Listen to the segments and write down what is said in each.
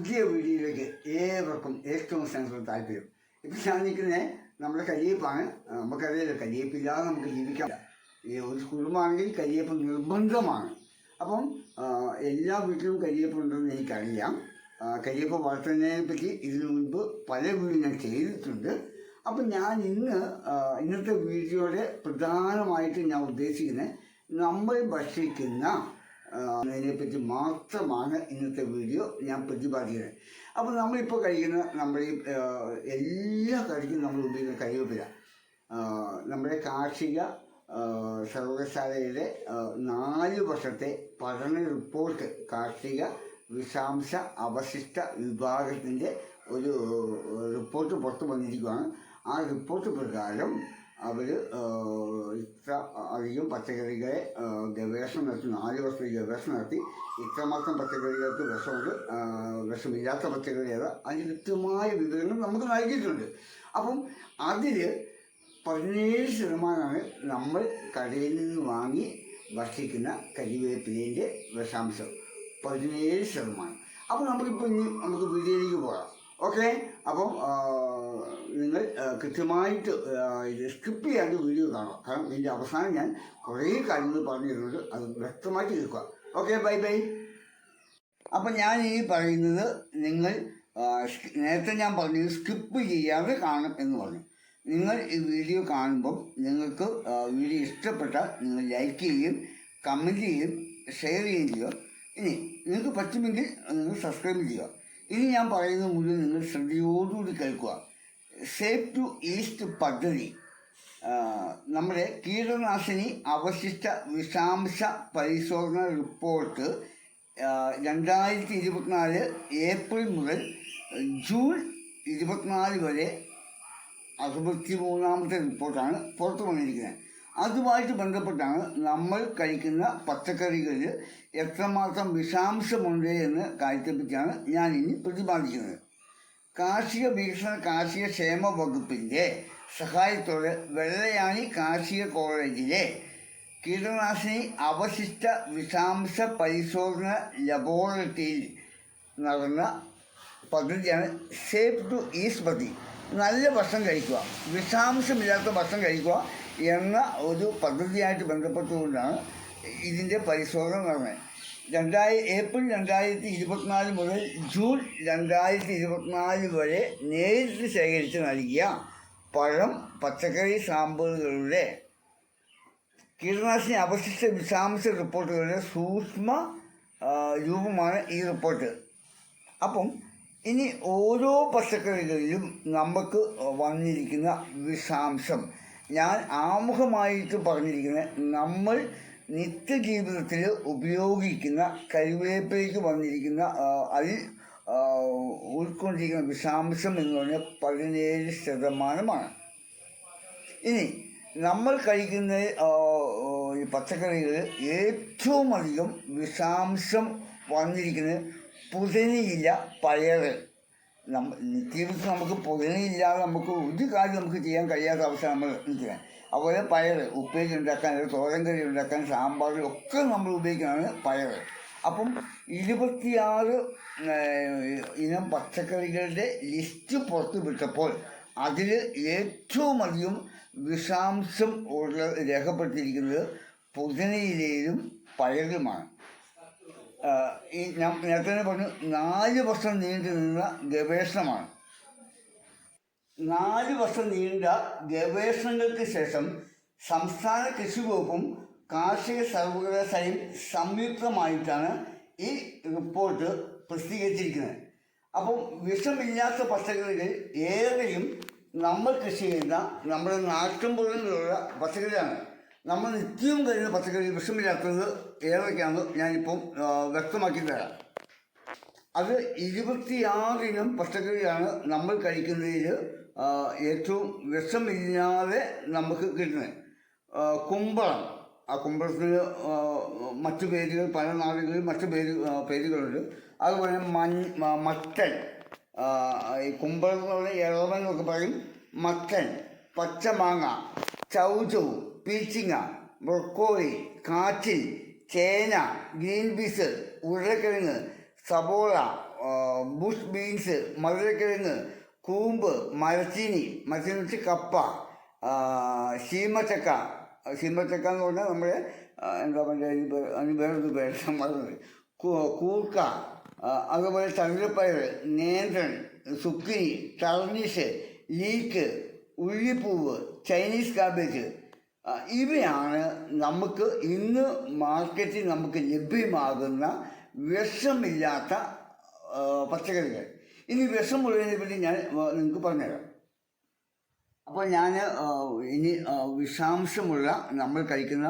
പുതിയ വീഡിയോയിലേക്ക് ഏവർക്കും ഏറ്റവും സ്നേഹത്തോടെ താല്പര്യം. ഇപ്പം ഞാൻ നിൽക്കുന്നത് നമ്മുടെ കരിയപ്പാണ് നമുക്കറിയാലോ കരിയപ്പില്ലാതെ നമുക്ക് ജീവിക്കാം ഈ ഒരു കുടുംബമാണെങ്കിൽ കരിയപ്പ് നിർബന്ധമാണ്. അപ്പം എല്ലാ വീട്ടിലും കരിയേപ്പ് ഉണ്ടെന്ന് എനിക്കറിയാം കരിയേപ്പ് വളർത്തുന്നതിനെ പറ്റി ഇതിനു മുൻപ് പല വീടും ഞാൻ ചെയ്തിട്ടുണ്ട്. അപ്പം ഞാൻ ഇന്ന് ഇന്നത്തെ വീഡിയോയുടെ പ്രധാനമായിട്ട് ഞാൻ ഉദ്ദേശിക്കുന്നത് നമ്മൾ ഭക്ഷിക്കുന്ന അതിനെപ്പറ്റി മാത്രമാണ് ഇന്നത്തെ വീഡിയോ ഞാൻ പ്രതിപാദിക്കുന്നത്. അപ്പോൾ നമ്മളിപ്പോൾ കഴിക്കുന്ന നമ്മുടെ എല്ലാ കറിക്കും നമ്മൾ ഉപയോഗിക്കുന്ന കരിവേപ്പില നമ്മുടെ കാർഷിക സർവകലാശാലയുടെ നാല് വർഷത്തെ പഠന റിപ്പോർട്ട് കാർഷിക വിഷാംശ അവശിഷ്ട വിഭാഗത്തിന്റെ ഒരു റിപ്പോർട്ട് പുറത്തു വന്നിരിക്കുകയാണ്. ആ റിപ്പോർട്ട് പ്രകാരം അവർ ഇത്ര അധികം പച്ചക്കറികളെ ഗവേഷണം നടത്തി നാല് വർഷത്തെ ഗവേഷണം നടത്തി. ഇത്രമാത്രം പച്ചക്കറികൾക്ക് വിഷമുണ്ട് വിഷമില്ലാത്ത പച്ചക്കറി ഏതാ? അതിന് കൃത്യമായ വിവരങ്ങൾ നമുക്ക് നൽകിയിട്ടുണ്ട്. അപ്പം അതിൽ പതിനേഴ് ശതമാനമാണ് നമ്മൾ കടയിൽ നിന്ന് വാങ്ങി ഭക്ഷിക്കുന്ന കരിവേപ്പിലേന്റെ വിഷാംശം. പതിനേഴ് ശതമാനം. അപ്പോൾ നമുക്കിപ്പോൾ ഇനി നമുക്ക് വീഡിയോയിലേക്ക് പോകാം. ഓക്കെ? അപ്പം നിങ്ങൾ കൃത്യമായിട്ട് ഇത് സ്കിപ്പ് ചെയ്യാണ്ട് വീഡിയോ കാണുക. കാരണം ഇതിന്റെ അവസാനം ഞാൻ കുറേ കാര്യങ്ങൾ പറഞ്ഞു തരുന്നുണ്ട് അത് വ്യക്തമായിട്ട് കേൾക്കുക. ഓക്കെ ബൈ ബൈ അപ്പം ഞാൻ ഈ പറയുന്നത് നിങ്ങൾ നേരത്തെ ഞാൻ പറഞ്ഞത് സ്കിപ്പ് ചെയ്യാതെ കാണും എന്ന് പറഞ്ഞു. നിങ്ങൾ ഈ വീഡിയോ കാണുമ്പം നിങ്ങൾക്ക് വീഡിയോ ഇഷ്ടപ്പെട്ടാൽ നിങ്ങൾ ലൈക്ക് ചെയ്യുകയും കമന്റ് ചെയ്യുകയും ഷെയർ ചെയ്യുകയും ചെയ്യുക. ഇനി നിങ്ങൾക്ക് പറ്റുമെങ്കിൽ നിങ്ങൾ സബ്സ്ക്രൈബ് ചെയ്യുക. ഇനി ഞാൻ പറയുന്നത് മുഴുവൻ നിങ്ങൾ ശ്രദ്ധയോടുകൂടി കേൾക്കുക. സേഫ് ടു ഈസ്റ്റ് പദ്ധതി. നമ്മുടെ കീടനാശിനി അവശിഷ്ട വിഷാംശ പരിശോധന റിപ്പോർട്ട് രണ്ടായിരത്തി ഇരുപത്തിനാല് ഏപ്രിൽ മുതൽ ജൂൺ ഇരുപത്തിനാല് വരെ അറുപത്തി മൂന്നാമത്തെ റിപ്പോർട്ടാണ് പുറത്തു വന്നിരിക്കുന്നത്. അതുമായിട്ട് ബന്ധപ്പെട്ടാണ് നമ്മൾ കഴിക്കുന്ന പച്ചക്കറികളിൽ എത്രമാത്രം വിഷാംശമുണ്ട് എന്ന കാര്യത്തെപ്പറ്റിയാണ് ഞാൻ ഇനി പ്രതിപാദിക്കുന്നത്. കാർഷിക വികസന കാർഷിക ക്ഷേമ വകുപ്പിന്റെ സഹായത്തോടെ വെള്ളയാണി കാർഷിക കോളേജിലെ കീടനാശിനി അവശിഷ്ട വിഷാംശ പരിശോധന ലബോറട്ടറിയിൽ നടന്ന പദ്ധതിയാണ് സേഫ് ടു ഈസ് പദ്ധതി. നല്ല ഭക്ഷണം കഴിക്കുക. വിഷാംശമില്ലാത്ത ഭക്ഷണം കഴിക്കുക എന്ന ഒരു പദ്ധതിയായിട്ട് ബന്ധപ്പെട്ടുകൊണ്ടാണ് ഇതിന്റെ പരിശോധന നടന്നത്. രണ്ടായി ഏപ്രിൽ രണ്ടായിരത്തി ഇരുപത്തിനാല് മുതൽ ജൂൺ രണ്ടായിരത്തി ഇരുപത്തിനാല് വരെ നേരിട്ട് ശേഖരിച്ച് നൽകിയ പഴം പച്ചക്കറി സാമ്പിളുകളുടെ കീടനാശിനി അവശിഷ്ട വിഷാംശ റിപ്പോർട്ടുകളുടെ സൂക്ഷ്മ രൂപമാണ് ഈ റിപ്പോർട്ട്. അപ്പം ഇനി ഓരോ പച്ചക്കറികളിലും നമുക്ക് വന്നിരിക്കുന്ന വിഷാംശം ഞാൻ ആമുഖമായിട്ട് പറഞ്ഞിരിക്കുന്നത് നമ്മൾ നിത്യജീവിതത്തിൽ ഉപയോഗിക്കുന്ന കരുവേപ്പിലേക്ക് വന്നിരിക്കുന്ന അതിൽ ഉൾക്കൊണ്ടിരിക്കുന്ന വിഷാംശം എന്ന് പറഞ്ഞാൽ പതിനേഴ് ശതമാനമാണ്. ഇനി നമ്മൾ കഴിക്കുന്ന ഈ പച്ചക്കറികളിൽ ഏറ്റവും അധികം വിഷാംശം വന്നിരിക്കുന്നത് പുതിനയില പയറ്. നിത്യജീവിതത്തിൽ നമുക്ക് പുതിനയില്ലാതെ നമുക്ക് ഒരു കാര്യം നമുക്ക് ചെയ്യാൻ കഴിയാത്ത അവസ്ഥ നമ്മൾ ചെയ്യാൻ അതുപോലെ പയർ ഉപ്പേരി ഉണ്ടാക്കാൻ തോരൻ കറി ഉണ്ടാക്കാൻ സാമ്പാർ ഒക്കെ നമ്മൾ ഉപയോഗിക്കുന്നതാണ് പയർ അപ്പം ഇരുപത്തിയാറ് ഇനം പച്ചക്കറികളുടെ ലിസ്റ്റ് പുറത്ത് വിട്ടപ്പോൾ അതിൽ ഏറ്റവും അധികം വിഷാംശം ഉള്ള രേഖപ്പെടുത്തിയിരിക്കുന്നത് പുതിനയിലയിലും പയറിലുമാണ്. ഈ ഞാൻ നേരത്തെ പറഞ്ഞു നാല് വർഷം നീണ്ടു നിന്ന ഗവേഷണമാണ്. നാല് വർഷം നീണ്ട ഗവേഷണങ്ങൾക്ക് ശേഷം സംസ്ഥാന കൃഷി വകുപ്പും കാർഷിക സർവകലാശാലയും സംയുക്തമായിട്ടാണ് ഈ റിപ്പോർട്ട് പ്രസിദ്ധീകരിച്ചിരിക്കുന്നത്. അപ്പം വിഷമില്ലാത്ത പച്ചക്കറികൾ ഏറെയും നമ്മൾ കൃഷി ചെയ്യുന്ന നമ്മുടെ നാട്ടിൻപുറങ്ങളിലുള്ള പച്ചക്കറിയാണ് നമ്മൾ നിത്യവും കഴിയുന്ന പച്ചക്കറി വിഷമില്ലാത്തത് ഏതൊക്കെയാണെന്ന് ഞാനിപ്പം വ്യക്തമാക്കി തരാം. അത് ഇരുപത്തിയാറിനും പച്ചക്കറിയാണ് നമ്മൾ കഴിക്കുന്നതിൽ ഏറ്റവും വിഷമില്ലാതെ നമുക്ക് കിട്ടുന്നത്. കുമ്പളം. ആ കുമ്പളത്തിന് മറ്റു പേരുകൾ പല നാടുകളിൽ മറ്റു പേര് പേരുകളുണ്ട്. അതുപോലെ മൺ മത്തൻ. ഈ കുമ്പളം എന്ന് പറഞ്ഞാൽ ഇളവൻ എന്നൊക്കെ പറയും. മത്തൻ പച്ചമാങ്ങ ചൗചൗ പീച്ചിങ്ങ ബ്രൊക്കോളി കാച്ചിൽ ചേന ഗ്രീൻ പീസ് ഉരുളക്കിഴങ്ങ് സബോള ബുഷ് ബീൻസ് മധുരക്കിഴങ്ങ് കൂമ്പ് മരച്ചീനി മരച്ചീനി കപ്പ ശീമച്ചക്ക. ശീമച്ചക്ക എന്ന് പറഞ്ഞാൽ നമ്മുടെ എന്താ പറയുക അതിന് വേറൊരു പേര് മറന്നത് കൂർക്ക അതുപോലെ ചന്ദ്രപ്പയർ നേന്ത്രൻ സുക്കിനി ടർണിഷ് ലീക്ക് ഉള്ളിപ്പൂവ് ചൈനീസ് കാബേജ് ഇവയാണ് നമുക്ക് ഇന്ന് മാർക്കറ്റിൽ നമുക്ക് ലഭ്യമാകുന്ന വിഷമില്ലാത്ത പച്ചക്കറികൾ. ഇനി വിഷമുള്ളതിനെ പറ്റി ഞാൻ നിങ്ങൾക്ക് പറഞ്ഞുതരാം. അപ്പോൾ ഞാൻ ഇനി വിഷാംശമുള്ള നമ്മൾ കഴിക്കുന്ന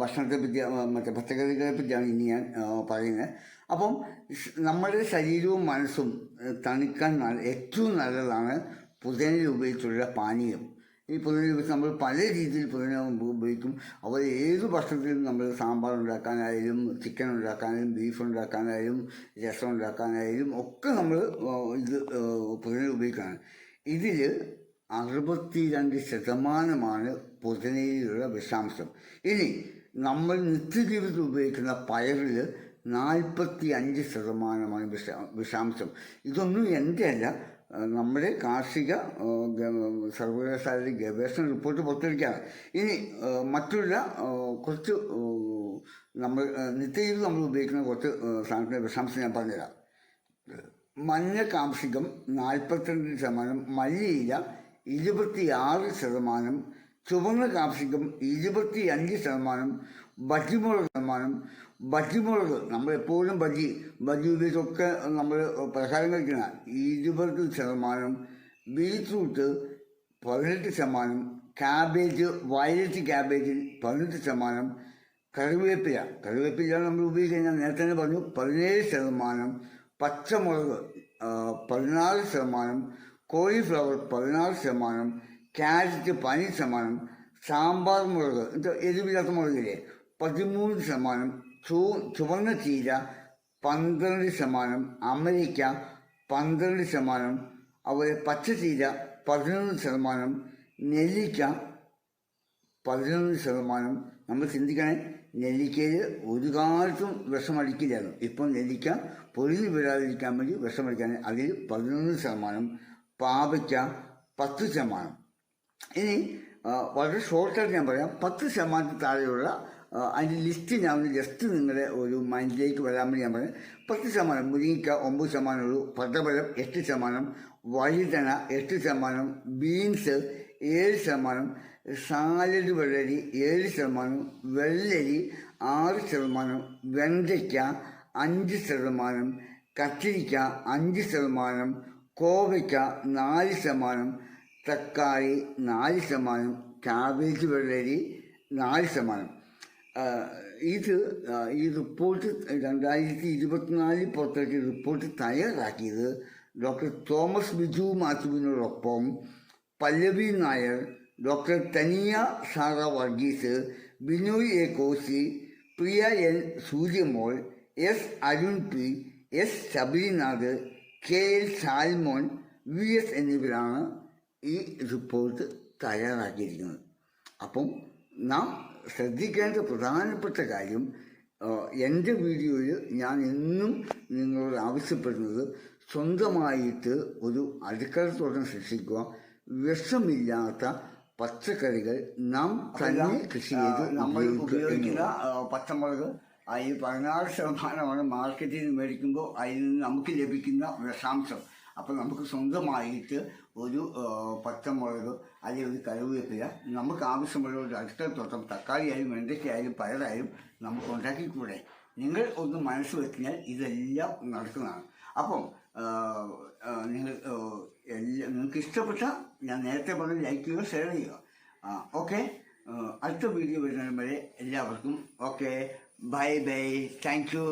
ഭക്ഷണത്തെ പറ്റി മറ്റേ പച്ചക്കറികളെ പറ്റിയാണ് ഇനി ഞാൻ പറയുന്നത്. അപ്പം നമ്മുടെ ശരീരവും മനസ്സും തണുക്കാൻ ഏറ്റവും നല്ലതാണ് പുതിയ ഉപയോഗിച്ചുള്ള പാനീയം. ഈ പുതിന ഉപയോഗിച്ച് നമ്മൾ പല രീതിയിൽ പുതിന ഉപയോഗിക്കും. അവർ ഏത് ഭക്ഷണത്തിലും നമ്മൾ സാമ്പാർ ഉണ്ടാക്കാനായാലും ചിക്കൻ ഉണ്ടാക്കാനായാലും ബീഫ് ഉണ്ടാക്കാനായാലും രസം ഉണ്ടാക്കാനായാലും ഒക്കെ നമ്മൾ ഇത് പുതിന ഉപയോഗിക്കുകയാണ് ഇതിൽ അറുപത്തിരണ്ട് ശതമാനമാണ് പുതിനയിലുള്ള വിഷാംശം. ഇനി നമ്മൾ നിത്യജീവിതത്തിൽ ഉപയോഗിക്കുന്ന പയറിൽ നാൽപ്പത്തി അഞ്ച് ശതമാനമാണ് വിഷ വിഷാംശം. ഇതൊന്നും എന്റെ അല്ല നമ്മുടെ കാർഷിക സർവകലാശാല ഗവേഷണ റിപ്പോർട്ട് പുറത്തിരിക്കുകയാണ്. ഇനി മറ്റുള്ള കുറച്ച് നമ്മൾ നിത്യം നമ്മൾ ഉപയോഗിക്കുന്ന കുറച്ച് സാധനത്തിന്റെ വിഷാംശം ഞാൻ പറഞ്ഞുതരാം. മഞ്ഞ കാംഷികം നാൽപ്പത്തിരണ്ട് ശതമാനം മല്ലിയില ഇരുപത്തിയാറ് ശതമാനം ചുവന്ന കാർഷികം ഇരുപത്തി അഞ്ച് ശതമാനം ബജിമുളക് ശതമാനം ബജിമുളക് നമ്മൾ എപ്പോഴും ബജി ബജി ഉപയോഗിച്ചൊക്കെ നമ്മൾ പ്രസാരം കഴിക്കുന്ന ഇരുപത് ശതമാനം ബീറ്റ്റൂട്ട് പതിനെട്ട് ശതമാനം ക്യാബേജ് വയലറ്റ് ക്യാബേജിൽ പതിനെട്ട് ശതമാനം കറിവേപ്പില. കറിവേപ്പില നമ്മൾ ഉപയോഗിക്കുന്നത് നേരത്തെ തന്നെ പറഞ്ഞു പതിനേഴ് ശതമാനം പച്ചമുളക് ആ, പതിനാറ് ശതമാനം കോളിഫ്ലവർ പതിനാറ് ശതമാനം ക്യാരറ്റ് പതിനഞ്ച് ശതമാനം സാമ്പാർ മുളക്. എന്താ എരിവില്ലാത്ത മുളകില്ലേ? പതിമൂന്ന് ശതമാനം ചൂ ചുവന്ന ചീര പന്ത്രണ്ട് ശതമാനം അമേരിക്ക പന്ത്രണ്ട് ശതമാനം അതുപോലെ ചീര പതിനൊന്ന് ശതമാനം നെല്ലിക്ക പതിനൊന്ന് ശതമാനം. നമ്മൾ ചിന്തിക്കണേ നെല്ലിക്കയിൽ ഒരു കാലത്തും വിഷമടിക്കില്ലായിരുന്നു. ഇപ്പം നെല്ലിക്ക പൊളിഞ്ഞു വീഴാതിരിക്കാൻ വേണ്ടി വിഷമടിക്കാൻ അതിൽ പതിനൊന്ന് ശതമാനം പാവയ്ക്ക പത്ത് ശതമാനം. ഇനി വളരെ ഷോർട്ടായിട്ട് ഞാൻ പറയാം. പത്ത് ശതമാനത്തിൽ താഴെയുള്ള അതിന്റെ ലിസ്റ്റ് ഞാൻ ഒന്ന് ജസ്റ്റ് നിങ്ങളുടെ ഒരു മൈൻഡിലേക്ക് വരാൻ വേണ്ടി ഞാൻ പറയാം പത്ത് ശതമാനം മുരിങ്ങിക്ക ഒമ്പത് ശതമാനം ഉള്ളൂ. പട്ടബലം എട്ട് ശതമാനം. വഴുതന എട്ട് ശതമാനം. ബീൻസ് ഏഴ് ശതമാനം. സാലഡ് വെള്ളരി ഏഴ് ശതമാനം. വെള്ളരി ആറ് ശതമാനം. വെണ്ടയ്ക്ക അഞ്ച് ശതമാനം. കത്തിരിക്ക അഞ്ച് ശതമാനം. കോവയ്ക്ക നാല് ശതമാനം. തക്കാളി നാല് ശതമാനം. കാബേജ് വെള്ളരി നാല് ശതമാനം. ഇത് ഈ റിപ്പോർട്ട് രണ്ടായിരത്തി ഇരുപത്തിനാലിൽ പുറത്തിറക്കിയ റിപ്പോർട്ട് തയ്യാറാക്കിയത് doctor Thomas Biju മാത്യുവിനോടൊപ്പം Pallavi Nair doctor Tania Sara Varghese Binoy A. Koshy Priya N. Suryamol S. Arun P S. Sabarinath K. L. Salmon V. S. എന്നിവരാണ് ഈ റിപ്പോർട്ട് തയ്യാറാക്കിയിരിക്കുന്നത്. അപ്പം നാം ശ്രദ്ധിക്കേണ്ട പ്രധാനപ്പെട്ട കാര്യം എന്റെ വീഡിയോയിൽ ഞാൻ എന്നും നിങ്ങളോട് ആവശ്യപ്പെടുന്നത് സ്വന്തമായിട്ട് ഒരു അടുക്കള തോട്ടം സൃഷ്ടിക്കുക വിഷമില്ലാത്ത പച്ചക്കറികൾ നാം തന്നെ കൃഷി ചെയ്ത് നമ്മൾ ഉപയോഗിക്കുന്ന പച്ചമുളക് അതിൽ പതിനാറ് ശതമാനമാണ് മാർക്കറ്റിൽ നിന്ന് മേടിക്കുമ്പോൾ അതിൽ നിന്ന് നമുക്ക് ലഭിക്കുന്ന വിഷാംശം. അപ്പോൾ നമുക്ക് സ്വന്തമായിട്ട് ഒരു പച്ചമുളക് അല്ലെങ്കിൽ ഒരു കറിവേപ്പില നമുക്ക് ആവശ്യമുള്ള ഒരു അടിസ്ഥാനത്തോട്ടം തക്കാളി ആയാലും വെണ്ടയ്ക്കായാലും പയറായാലും നമുക്ക് ഉണ്ടാക്കിക്കൂടെ? നിങ്ങൾ ഒന്ന് മനസ്സ് വെച്ചാൽ ഇതെല്ലാം നടക്കുന്നതാണ്. അപ്പം നിങ്ങൾ എല്ലാ നിങ്ങൾക്ക് ഇഷ്ടപ്പെട്ട ഞാൻ നേരത്തെ പറഞ്ഞ ലൈക്ക് ചെയ്യുക ഷെയർ ചെയ്യുക. ഓക്കെ? അടുത്ത വീഡിയോ വരുന്നതിന് വരെ എല്ലാവർക്കും okay. Bye bye. Thank you.